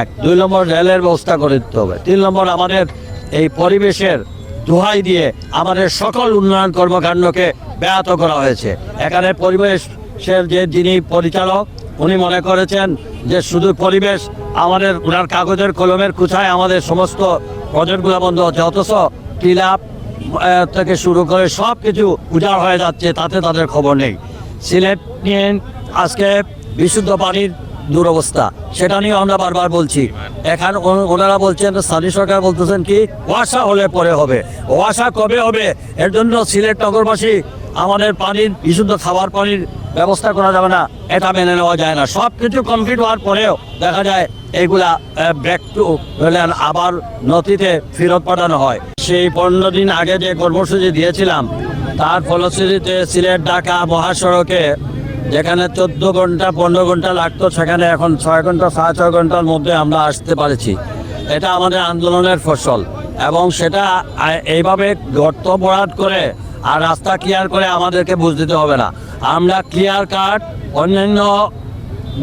এক দুই নম্বর রেলের ব্যবস্থা করে দিতে হবে। তিন নম্বর আমাদের এই পরিবেশের দোহাই দিয়ে আমাদের সকল উন্নয়ন কর্মকাণ্ডকে ব্যাহত করা হয়েছে। এখানে পরিবেশের যে যিনি পরিচালক উনি মনে করেছেন যে শুধু পরিবেশ আমাদের ওনার কাগজের কলমের কুচায় আমাদের সমস্ত প্রজেক্টগুলো বন্ধ হচ্ছে অথচ আহ, থেকে শুরু করে সব কিছু উজাড় হয়ে যাচ্ছে তাতে তাদের খবর নেই। সিলেট নিয়ে আজকে বিশুদ্ধ পানির দুরবস্থা। সেটা নিয়ে আমরা বারবার বলছি। এখন ওনারা বলছেন স্থানীয় সরকার বলতেছেন কি, ওয়াসা হলে পরে হবে। ওয়াসা কবে হবে? এর জন্য সিলেট নগরবাসী আমাদের পানির, বিশুদ্ধ খাবার পানির ব্যবস্থা করা যাবে না। এটা মেনে নেওয়া যায় না। সব কিছু কমপ্লিট হওয়ার পরেও দেখা যায়, এইগুলা ব্যাক টু আবার নথিতে ফেরত পাঠানো হয়। সেই পনেরো দিন আগে যে কর্মসূচি দিয়েছিলাম, তার ফলশ্রুতিতে সিলেট, ঢাকা মহাসড়কে যেখানে চোদ্দ ঘণ্টা, পনেরো ঘণ্টা লাগতো, সেখানে এখন ছয় ঘণ্টা, সাড়ে ছয় ঘণ্টার মধ্যে আমরা আসতে পারছি। এটা আমাদের আন্দোলনের ফসল। এবং সেটা এইভাবে গর্ত বরাদ করে আর রাস্তা ক্লিয়ার করে আমাদেরকে বুঝ দিতে হবে না। আমরা ক্লিয়ার কাট অন্যান্য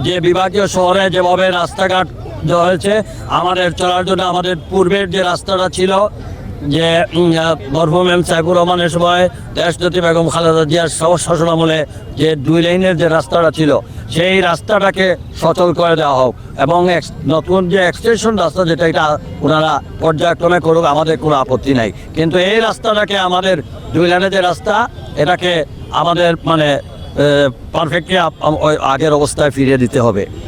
যে বিভাগীয় শহরে যেভাবে রাস্তাঘাট হয়েছে, আমাদের চলার জন্য আমাদের পূর্বের যে রাস্তাটা ছিল যে মরহুম এম সাইফুর রহমানের সময় দেশজ্যোতি বেগম খালেদা জিয়ার শাসন আমলে যে দুই লাইনের যে রাস্তাটা ছিল, সেই রাস্তাটাকে সচল করে দেওয়া হোক এবং নতুন যে এক্সটেনশন রাস্তা যেটা এটা ওনারা পর্যায়ক্রমে করুক, আমাদের কোনো আপত্তি নাই। কিন্তু এই রাস্তাটাকে আমাদের দুই লাইনের যে রাস্তা, এটাকে আমাদের মানে পারফেক্টলি আগের অবস্থায় ফিরিয়ে দিতে হবে।